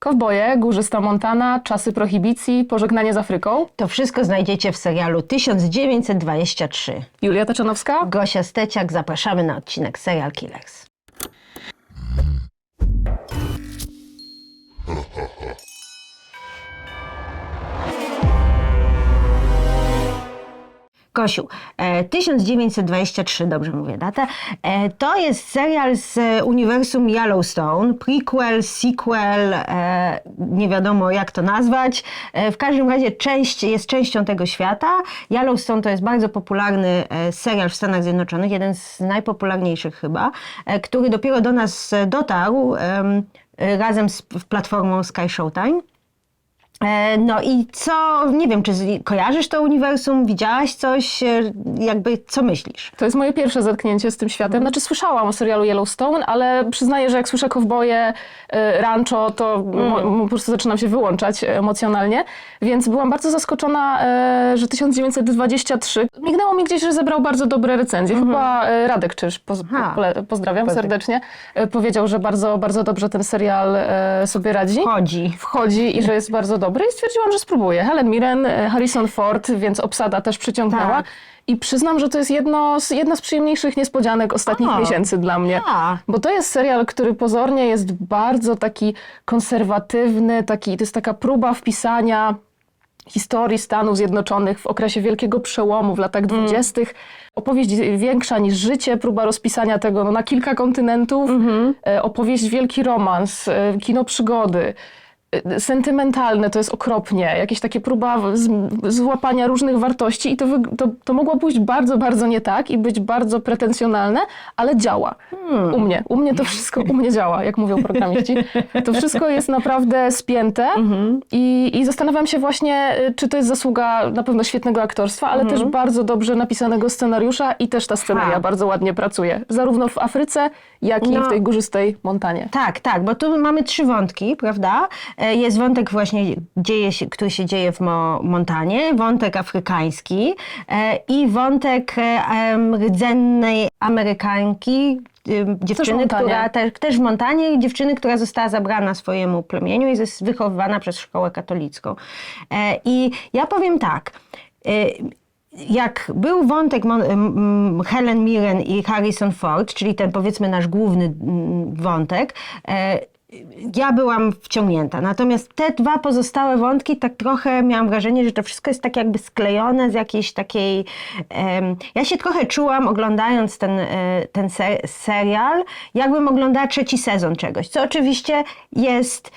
Kowboje, górzysta Montana, czasy prohibicji, pożegnanie z Afryką. To wszystko znajdziecie w serialu 1923. Julia Taczanowska. Gosia Steciak, zapraszamy na odcinek Serial Killers. Gosiu, e, 1923, dobrze mówię datę, e, to jest serial z e, uniwersum Yellowstone, prequel, sequel, e, nie wiadomo jak to nazwać. E, w każdym razie część jest częścią tego świata. Yellowstone to jest bardzo popularny e, serial w Stanach Zjednoczonych, jeden z najpopularniejszych chyba, e, który dopiero do nas e, dotarł em, e, razem z platformą Sky Showtime. E, No i co, nie wiem, czy kojarzysz to uniwersum, widziałaś coś, e, jakby co myślisz? To jest moje pierwsze zetknięcie z tym światem. Znaczy słyszałam o serialu Yellowstone, ale przyznaję, że jak słyszę kowboje, y, rancho, to mo- po prostu zaczynam się wyłączać emocjonalnie. Więc byłam bardzo zaskoczona, e, że 1923 mignęło mi gdzieś, że zebrał bardzo dobre recenzje. Chyba e, Radek Czyż, poz- pozdrawiam Pozdro- serdecznie, e, powiedział, że bardzo, bardzo dobrze ten serial e, sobie radzi. Chodzi. wchodzi i że jest bardzo dobry i stwierdziłam, że spróbuję. Helen Mirren, e, Harrison Ford, więc obsada też przyciągnęła. Tak. I przyznam, że to jest jedno z, jedna z przyjemniejszych niespodzianek ostatnich O. miesięcy dla mnie. A. Bo to jest serial, który pozornie jest bardzo taki konserwatywny, taki, to jest taka próba wpisania historii Stanów Zjednoczonych w okresie wielkiego przełomu w latach dwudziestych. Opowieść większa niż życie, próba rozpisania tego no, na kilka kontynentów. E, Opowieść wielki romans, e, kino przygody. Sentymentalne to jest okropnie, jakieś takie próba z, złapania różnych wartości i to, to, to mogło pójść bardzo, bardzo nie tak i być bardzo pretensjonalne, ale działa. U mnie. U mnie to wszystko, u mnie działa, jak mówią programiści. To wszystko jest naprawdę spięte i, i zastanawiam się właśnie, y, czy to jest zasługa na pewno świetnego aktorstwa, ale też bardzo dobrze napisanego scenariusza i też ta sceneria Ha. bardzo ładnie pracuje. Zarówno w Afryce, jak i No. w tej górzystej Montanie. Tak, tak, bo tu mamy trzy wątki, prawda? E, Jest wątek właśnie, dzieje się, który się dzieje w Mo Montanie, wątek afrykański e, i wątek e, rdzennej Amerykanki, dziewczyny, Montanie. która też, też w Montanie, dziewczyny, która została zabrana swojemu plemieniu i jest wychowywana przez szkołę katolicką. I ja powiem tak, jak był wątek Helen Mirren i Harrison Ford, czyli ten powiedzmy nasz główny wątek, ja byłam wciągnięta. Natomiast te dwa pozostałe wątki, tak trochę miałam wrażenie, że to wszystko jest tak jakby sklejone z jakiejś takiej. em, ja się trochę czułam oglądając ten, e, ten se- serial, jakbym oglądała trzeci sezon czegoś, co oczywiście jest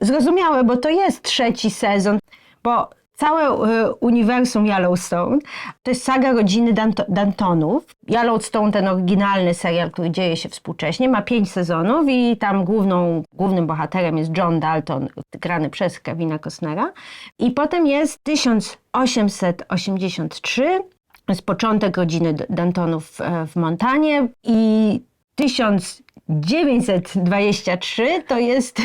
zrozumiałe, bo to jest trzeci sezon, bo Całe e, uniwersum Yellowstone to jest saga rodziny Danto- Dantonów. Yellowstone, ten oryginalny serial, który dzieje się współcześnie, ma pięć sezonów i tam główną, głównym bohaterem jest John Dalton, grany przez Kevina Costnera. I potem jest 1883, to jest początek rodziny Dantonów e, w Montanie i 1923 to jest,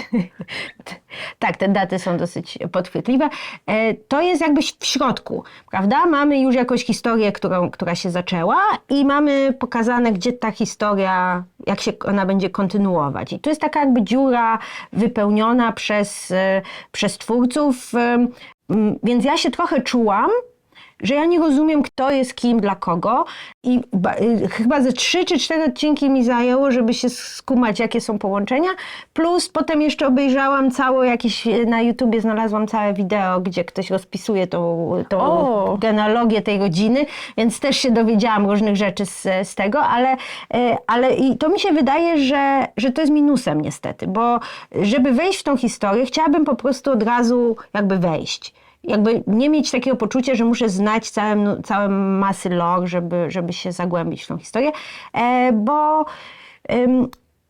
tak, te daty są dosyć podchwytliwe, E, to jest jakby w środku, prawda? Mamy już jakąś historię, którą, która się zaczęła i mamy pokazane, gdzie ta historia, jak się ona będzie kontynuować. I tu jest taka jakby dziura wypełniona przez, e, przez twórców, e, więc ja się trochę czułam, że ja nie rozumiem, kto jest kim, dla kogo. I y, chyba ze trzy czy cztery odcinki mi zajęło, żeby się skumać, jakie są połączenia. Plus potem jeszcze obejrzałam całe jakieś, y, na YouTubie znalazłam całe wideo, gdzie ktoś rozpisuje tą, tą O! genealogię tej rodziny, więc też się dowiedziałam różnych rzeczy z, z tego, ale, y, ale i to mi się wydaje, że, że to jest minusem niestety, bo żeby wejść w tą historię, chciałabym po prostu od razu jakby wejść jakby nie mieć takiego poczucia, że muszę znać całe, całe masy lore, żeby, żeby się zagłębić w tą historię, e, bo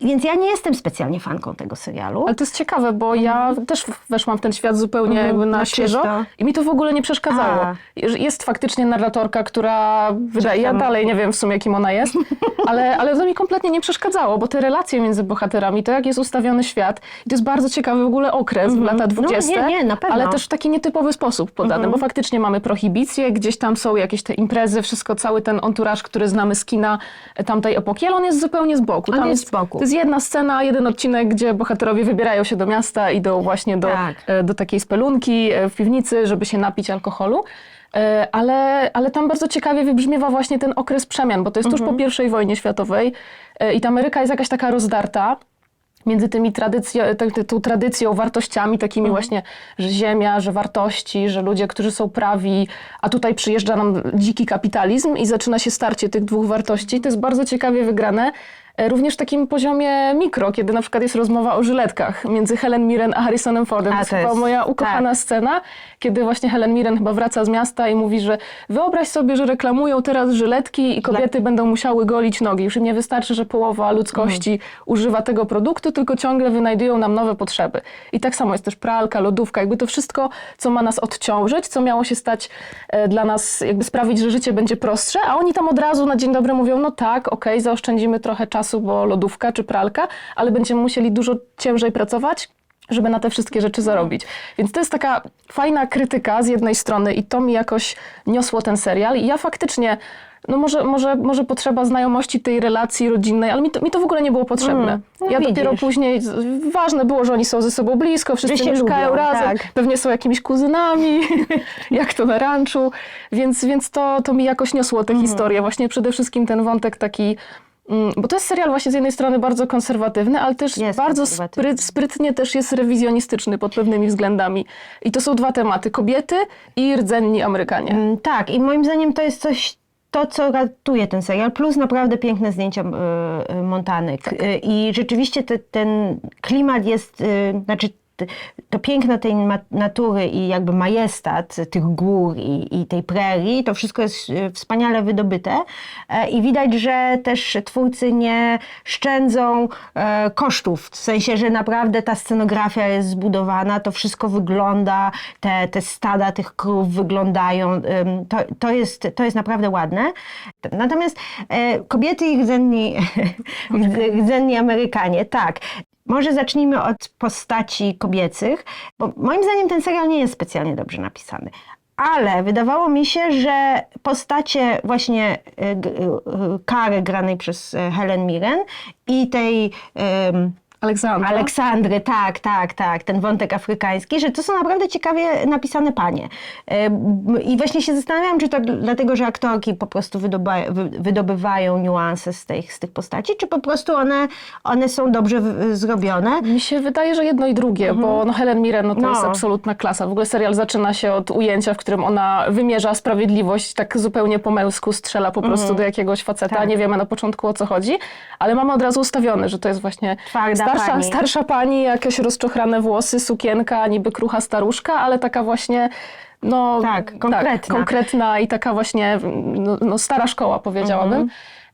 więc ja nie jestem specjalnie fanką tego serialu. Ale to jest ciekawe, bo ja też weszłam w ten świat zupełnie jakby na, na świeżo czysto. i mi to w ogóle nie przeszkadzało. A. Jest faktycznie narratorka, która wydaje, ja dalej nie wiem w sumie kim ona jest, ale, ale to mi kompletnie nie przeszkadzało, bo te relacje między bohaterami, to jak jest ustawiony świat, to jest bardzo ciekawy w ogóle okres w lata 20. Mhm. nie, nie, na pewno. Mhm. Ale też w taki nietypowy sposób podany, bo faktycznie mamy prohibicję, gdzieś tam są jakieś te imprezy, wszystko, cały ten anturaż, który znamy z kina tamtej epoki, ale on jest zupełnie z boku. On Tam jest z boku. Jest jedna scena, jeden odcinek, gdzie bohaterowie wybierają się do miasta, idą właśnie do, Tak. e, do takiej spelunki e, w piwnicy, żeby się napić alkoholu. E, Ale, ale tam bardzo ciekawie wybrzmiewa właśnie ten okres przemian, bo to jest tuż po I wojnie światowej e, i ta Ameryka jest jakaś taka rozdarta między tymi tradycjo, tą, tą tradycją, wartościami takimi właśnie, że ziemia, że wartości, że ludzie, którzy są prawi, a tutaj przyjeżdża nam dziki kapitalizm i zaczyna się starcie tych dwóch wartości. To jest bardzo ciekawie wygrane. Również w takim poziomie mikro, kiedy na przykład jest rozmowa o żyletkach między Helen Mirren a Harrisonem Fordem. A, to jest chyba moja ukochana tak. scena, kiedy właśnie Helen Mirren chyba wraca z miasta i mówi, że wyobraź sobie, że reklamują teraz żyletki i kobiety będą musiały golić nogi. Już im nie wystarczy, że połowa ludzkości Mhm. używa tego produktu, tylko ciągle wynajdują nam nowe potrzeby. I tak samo jest też pralka, lodówka, jakby to wszystko, co ma nas odciążyć, co miało się stać e, dla nas, jakby sprawić, że życie będzie prostsze, a oni tam od razu na dzień dobry mówią, no tak, okej, zaoszczędzimy trochę czasu, bo lodówka czy pralka, ale będziemy musieli dużo ciężej pracować, żeby na te wszystkie rzeczy zarobić. Więc to jest taka fajna krytyka z jednej strony i to mi jakoś niosło ten serial. I ja faktycznie, no może, może, może potrzeba znajomości tej relacji rodzinnej, ale mi to, mi to w ogóle nie było potrzebne. Mm, no ja dopiero widzisz. później, z- ważne było, że oni są ze sobą blisko, wszyscy się mieszkają lubią, razem, tak. pewnie są jakimiś kuzynami, jak to na ranczu, więc, więc to, to mi jakoś niosło tę Mhm. historię. Właśnie przede wszystkim ten wątek taki, mm, bo to jest serial właśnie z jednej strony bardzo konserwatywny, ale też Jest bardzo spryt, sprytnie też jest rewizjonistyczny pod pewnymi względami. I to są dwa tematy, kobiety i rdzenni Amerykanie. Mm, Tak, i moim zdaniem to jest coś, to co ratuje ten serial, plus naprawdę piękne zdjęcia y, y, Montanek. Tak. Y, I rzeczywiście te, ten klimat jest, y, znaczy to piękno tej natury i jakby majestat tych gór i, i tej prerii, to wszystko jest y, wspaniale wydobyte E, i widać, że też twórcy nie szczędzą e, kosztów, w sensie, że naprawdę ta scenografia jest zbudowana, to wszystko wygląda, te, te stada tych krów wyglądają, to, to, jest, to jest naprawdę ładne. Natomiast e, kobiety i rdzenni, rdzenni Amerykanie, tak. Może zacznijmy od postaci kobiecych, bo moim zdaniem ten serial nie jest specjalnie dobrze napisany. Ale wydawało mi się, że postacie właśnie g- e, Kary granej przez e, Helen Mirren i tej em, Aleksandra. Aleksandry, tak, tak, tak, ten wątek afrykański, że to są naprawdę ciekawie napisane panie. I właśnie się zastanawiam, czy to dl- dlatego, że aktorki po prostu wydoba- wy- wydobywają niuanse z tych, z tych postaci, czy po prostu one, one są dobrze zrobione. Mi się wydaje, że jedno i drugie, bo no Helen Mirren no to No. jest absolutna klasa. W ogóle serial zaczyna się od ujęcia, w którym ona wymierza sprawiedliwość, tak zupełnie po męsku strzela po prostu do jakiegoś faceta. Tak. Nie wiemy na początku o co chodzi, ale mamy od razu ustawione, że to jest właśnie Twarda starsza, pani. starsza pani, jakieś rozczochrane włosy, sukienka, niby krucha staruszka, ale taka właśnie no, Tak, konkretna. konkretna i taka właśnie no, no stara szkoła powiedziałabym. Mhm.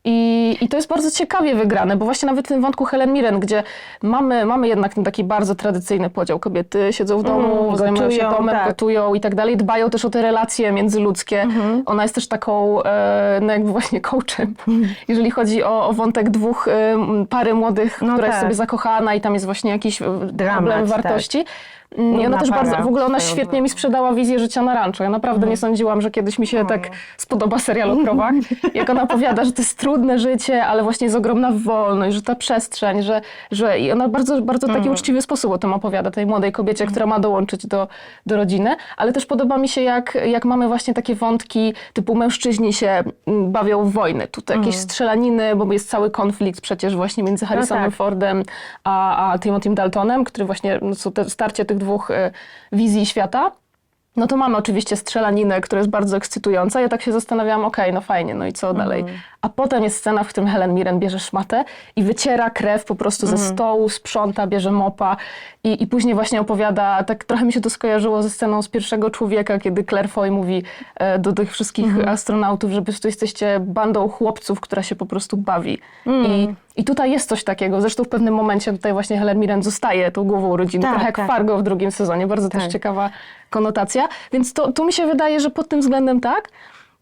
I, I to jest bardzo ciekawie wygrane, bo właśnie nawet w tym wątku Helen Mirren, gdzie mamy, mamy jednak ten taki bardzo tradycyjny podział. Kobiety siedzą w domu, Mm, zajmują się domem, tak. gotują i tak dalej. Dbają też o te relacje międzyludzkie. Mhm. Ona jest też taką, e, no jakby właśnie coachem, jeżeli chodzi o, o wątek dwóch e, pary młodych, No która jest tak. sobie zakochana i tam jest właśnie jakiś e, problem tak. Mm, I ona też bardzo, w ogóle ona świetnie mi sprzedała wizję życia na ranczu. Ja naprawdę Mhm. nie sądziłam, że kiedyś mi się tak spodoba serial o krowach. Jak ona opowiada, że to jest trudne życie, ale właśnie jest ogromna wolność, że ta przestrzeń, że, że i ona bardzo, bardzo Mhm. taki uczciwy sposób o tym opowiada, tej młodej kobiecie, która ma dołączyć do, do rodziny. Ale też podoba mi się, jak, jak mamy właśnie takie wątki, typu mężczyźni się mm, bawią w wojny. Tutaj jakieś strzelaniny, bo jest cały konflikt przecież właśnie między Harrisonem tak. Fordem a, a Timothym Daltonem, który właśnie, no, te starcie tych dwóch e, wizji świata. No to mamy oczywiście strzelaninę, która jest bardzo ekscytująca. Ja tak się zastanawiałam, okej, no fajnie, no i co dalej? A potem jest scena, w którym Helen Mirren bierze szmatę i wyciera krew po prostu ze stołu, sprząta, bierze mopa i, i później właśnie opowiada, tak trochę mi się to skojarzyło ze sceną z pierwszego człowieka, kiedy Claire Foy mówi e, do tych wszystkich astronautów, że po prostu jesteście bandą chłopców, która się po prostu bawi. I, I tutaj jest coś takiego. Zresztą w pewnym momencie tutaj właśnie Helen Mirren zostaje tą głową rodziny, Tak, trochę jak tak. Fargo w drugim sezonie. Bardzo też Tak. ciekawa konotacja. Więc to, tu mi się wydaje, że pod tym względem tak.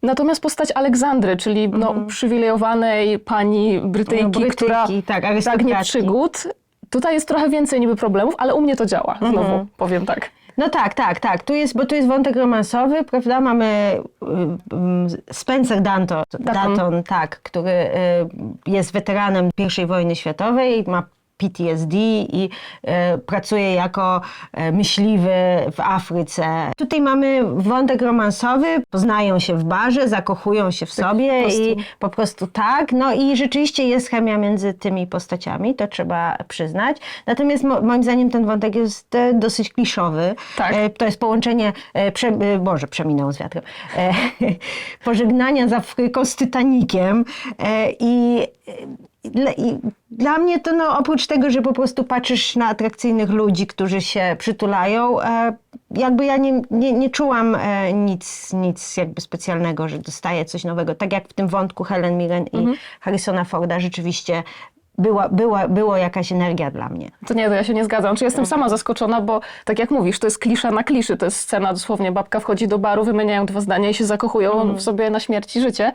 Natomiast postać Aleksandry, czyli no, uprzywilejowanej pani Brytyjki, Mhm. No, Brytyjki, która tak, pragnie przygód, tutaj jest trochę więcej niby problemów, ale u mnie to działa. Znowu Mhm. powiem tak. No tak, tak, tak. Tu jest, bo tu jest wątek romansowy, prawda? Mamy y, y, Spencer Danton. Dutton, tak, który y, jest weteranem I wojny światowej, ma PTSD i e, pracuje jako e, myśliwy w Afryce. Tutaj mamy wątek romansowy, poznają się w barze, zakochują się w sobie po prostu. i po prostu tak. No i rzeczywiście jest chemia między tymi postaciami, to trzeba przyznać. Natomiast mo, moim zdaniem ten wątek jest e, dosyć kliszowy. Tak. To jest połączenie, prze, Boże, przeminął z wiatrem, pożegnania z Afryką z Titanikiem i, i, dla- mnie to no, oprócz tego, że po prostu patrzysz na atrakcyjnych ludzi, którzy się przytulają, e, jakby ja nie, nie, nie czułam e, nic, nic jakby specjalnego, że dostaję coś nowego. Tak jak w tym wątku Helen Mirren i Harrisona Forda rzeczywiście była, była, było jakaś energia dla mnie. To nie, to ja się nie zgadzam. Czy jestem sama zaskoczona, bo tak jak mówisz, to jest klisza na kliszy. To jest scena dosłownie, babka wchodzi do baru, wymieniają dwa zdania i się zakochują w sobie na śmierć i życie.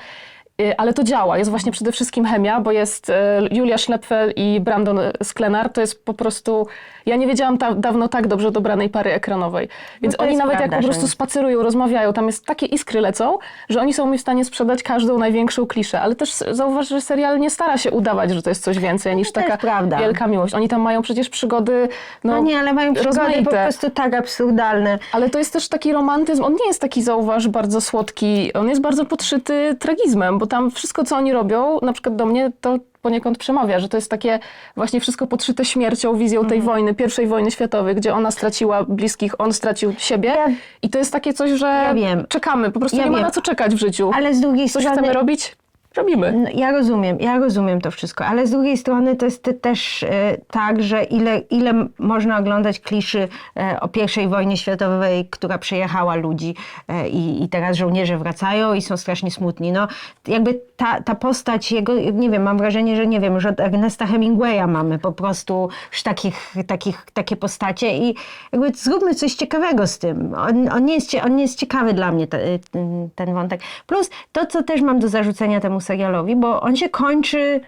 Y, Ale to działa. Jest właśnie przede wszystkim chemia, bo jest y, Julia Schlepfel i Brandon Sklenar. To jest po prostu... Ja nie wiedziałam ta, dawno tak dobrze dobranej pary ekranowej. Więc No oni nawet prawda, jak po prostu spacerują, rozmawiają, tam jest takie iskry lecą, że oni są mi w stanie sprzedać każdą największą kliszę. Ale też zauważ, że serial nie stara się udawać, że to jest coś więcej niż to jest taka prawda. wielka miłość. Oni tam mają przecież przygody no, No, nie, ale mają przygody po prostu tak absurdalne. Ale to jest też taki romantyzm, on nie jest taki, zauważ, bardzo słodki, on jest bardzo podszyty tragizmem, bo tam wszystko, co oni robią, na przykład do mnie, to poniekąd przemawia, że to jest takie właśnie wszystko podszyte śmiercią, wizją tej Mhm. wojny, pierwszej wojny światowej, gdzie ona straciła bliskich, on stracił siebie Ja- i to jest takie coś, że Ja czekamy, po prostu Ja nie ma wiem. na co czekać w życiu. Ale z drugiej Coś strony... chcemy robić? Robimy. No, Ja rozumiem, ja rozumiem to wszystko, ale z drugiej strony to jest też e, tak, że ile, ile można oglądać kliszy e, o I wojnie światowej, która przejechała ludzi e, i, teraz żołnierze wracają i są strasznie smutni. No, jakby ta, ta postać jego, nie wiem, mam wrażenie, że nie wiem, już od Ernesta Hemingwaya mamy po prostu już takich, takich, takie postacie i jakby zróbmy coś ciekawego z tym. On, on, nie, jest, on nie jest ciekawy dla mnie, te, ten, ten wątek. Plus to, co też mam do zarzucenia temu serialowi, bo on się kończy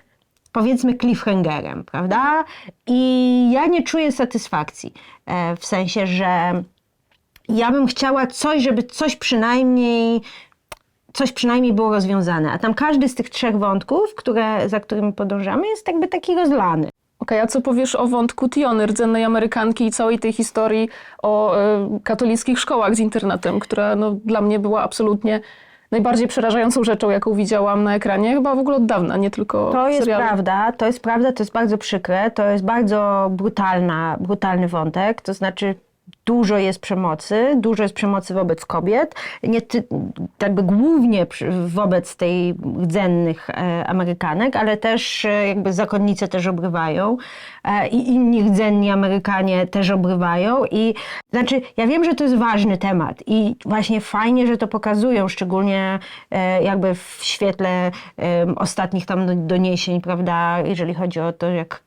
powiedzmy cliffhangerem, prawda? I ja nie czuję satysfakcji. E, w sensie, że ja bym chciała coś, żeby coś przynajmniej coś przynajmniej było rozwiązane. A tam każdy z tych trzech wątków, które, za którymi podążamy, jest jakby taki rozlany. Okej, a co powiesz o wątku Tiony, rdzennej Amerykanki i całej tej historii o e, katolickich szkołach z internetem, która no, dla mnie była absolutnie najbardziej przerażającą rzeczą, jaką widziałam na ekranie, chyba w ogóle od dawna, nie tylko To jest serialu. prawda, to jest prawda, to jest bardzo przykre, to jest bardzo brutalna, brutalny wątek, to znaczy dużo jest przemocy, dużo jest przemocy wobec kobiet, nie jakby głównie wobec tej rdzennych e, Amerykanek, ale też e, jakby zakonnice też obrywają e, i inni rdzenni Amerykanie też obrywają. I znaczy ja wiem, że to jest ważny temat i właśnie fajnie, że to pokazują, szczególnie jakby w świetle ostatnich tam doniesień, prawda, jeżeli chodzi o to, jak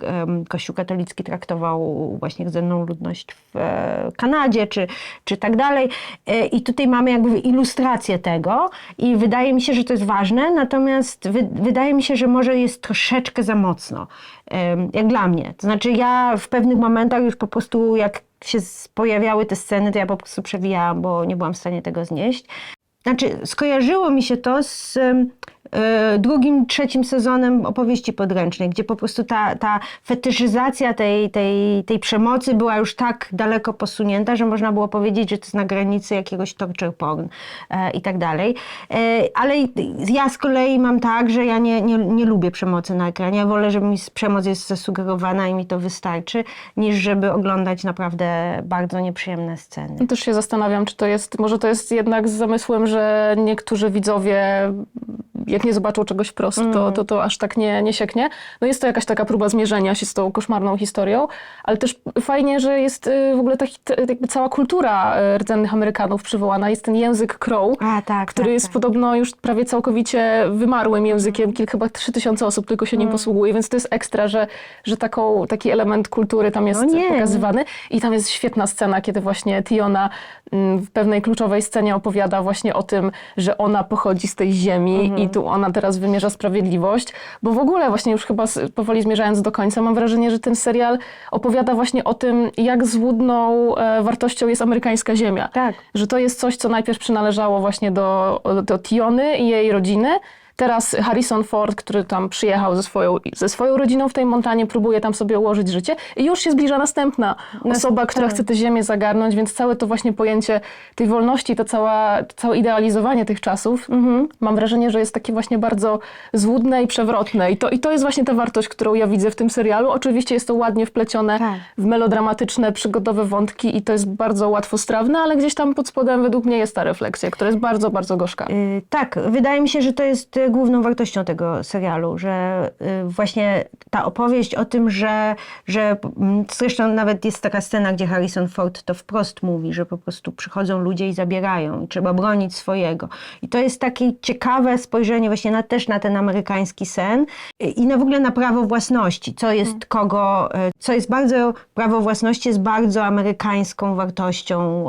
Kościół katolicki traktował właśnie rdzenną ludność w e, Kanadzie, czy, czy tak dalej. E, I tutaj mamy jakby ilustrację tego i wydaje mi się, że to jest ważne, natomiast wy, wydaje mi się, że może jest troszeczkę za mocno, jak dla mnie. To znaczy ja w pewnych momentach już po prostu jak się pojawiały te sceny, to ja po prostu przewijałam, bo nie byłam w stanie tego znieść. Znaczy, skojarzyło mi się to z drugim, trzecim sezonem opowieści podręcznej, gdzie po prostu ta, ta fetyszyzacja tej, tej, tej przemocy była już tak daleko posunięta, że można było powiedzieć, że to jest na granicy jakiegoś torture porn e, i tak dalej. E, ale ja z kolei mam tak, że ja nie, nie, nie lubię przemocy na ekranie. Ja wolę, żeby mi przemoc jest zasugerowana i mi to wystarczy, niż żeby oglądać naprawdę bardzo nieprzyjemne sceny. Też się zastanawiam, czy to jest, może to jest jednak z zamysłem, że niektórzy widzowie, jak nie zobaczą czegoś wprost, to, Mm. to, to aż tak nie, nie sieknie. No jest to jakaś taka próba zmierzenia się z tą koszmarną historią, ale też fajnie, że jest y, w ogóle taki, jakby cała kultura y, rdzennych Amerykanów przywołana. Jest ten język crow, A, tak, który tak, jest tak. podobno już prawie całkowicie wymarłym językiem. Kilka, chyba trzy tysiące osób tylko się nim Mm. posługuje, więc to jest ekstra, że, że taką, taki element kultury tam jest No pokazywany. I tam jest świetna scena, kiedy właśnie Tiona mm, w pewnej kluczowej scenie opowiada właśnie o tym, że ona pochodzi z tej ziemi Mhm. i tu miejscu ona teraz wymierza sprawiedliwość, bo w ogóle właśnie już chyba powoli zmierzając do końca, mam wrażenie, że ten serial opowiada właśnie o tym, jak złudną e, wartością jest amerykańska ziemia. Tak. Że to jest coś, co najpierw przynależało właśnie do, do Tiony i jej rodziny. Teraz Harrison Ford, który tam przyjechał ze swoją, ze swoją rodziną w tej montanie, próbuje tam sobie ułożyć życie i już się zbliża następna osoba, która chce tę ziemię zagarnąć, więc całe to właśnie pojęcie tej wolności, to cała, całe idealizowanie tych czasów, mam wrażenie, że jest takie właśnie bardzo złudne i przewrotne. I to, I to jest właśnie ta wartość, którą ja widzę w tym serialu. Oczywiście jest to ładnie wplecione Tak. w melodramatyczne, przygodowe wątki i to jest bardzo łatwostrawne, ale gdzieś tam pod spodem według mnie jest ta refleksja, która jest bardzo, bardzo gorzka. Y, Tak, wydaje mi się, że to jest główną wartością tego serialu, że y, właśnie ta opowieść o tym, że, że mm, zresztą nawet jest taka scena, gdzie Harrison Ford to wprost mówi, że po prostu przychodzą ludzie i zabierają i trzeba bronić swojego. I to jest takie ciekawe spojrzenie właśnie na, też na ten amerykański sen y, i na w ogóle na prawo własności, co jest kogo, y, co jest bardzo, prawo własności jest bardzo amerykańską wartością,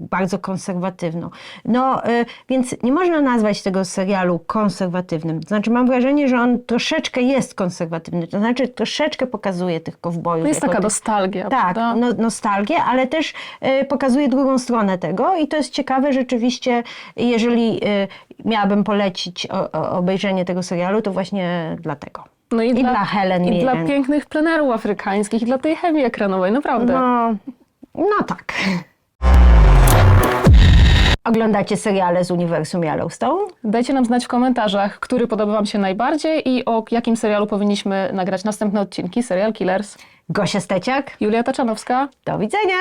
bardzo konserwatywną. No, więc nie można nazwać tego serialu konserwatywnym. To znaczy mam wrażenie, że on troszeczkę jest konserwatywny, to znaczy troszeczkę pokazuje tych kowbojów. To jest jako taka tych- nostalgia, tak, no, nostalgię, ale też y, pokazuje drugą stronę tego i to jest ciekawe rzeczywiście, jeżeli y, miałabym polecić o, o, obejrzenie tego serialu, to właśnie dlatego. No I dla Helen I dla pięknych plenerów afrykańskich, i dla tej chemii ekranowej, naprawdę. No, no tak. Oglądacie seriale z uniwersum Yellowstone? Dajcie nam znać w komentarzach, który podoba Wam się najbardziej i o jakim serialu powinniśmy nagrać następne odcinki. Serial Killers. Gosia Steciak, Julia Taczanowska. do widzenia!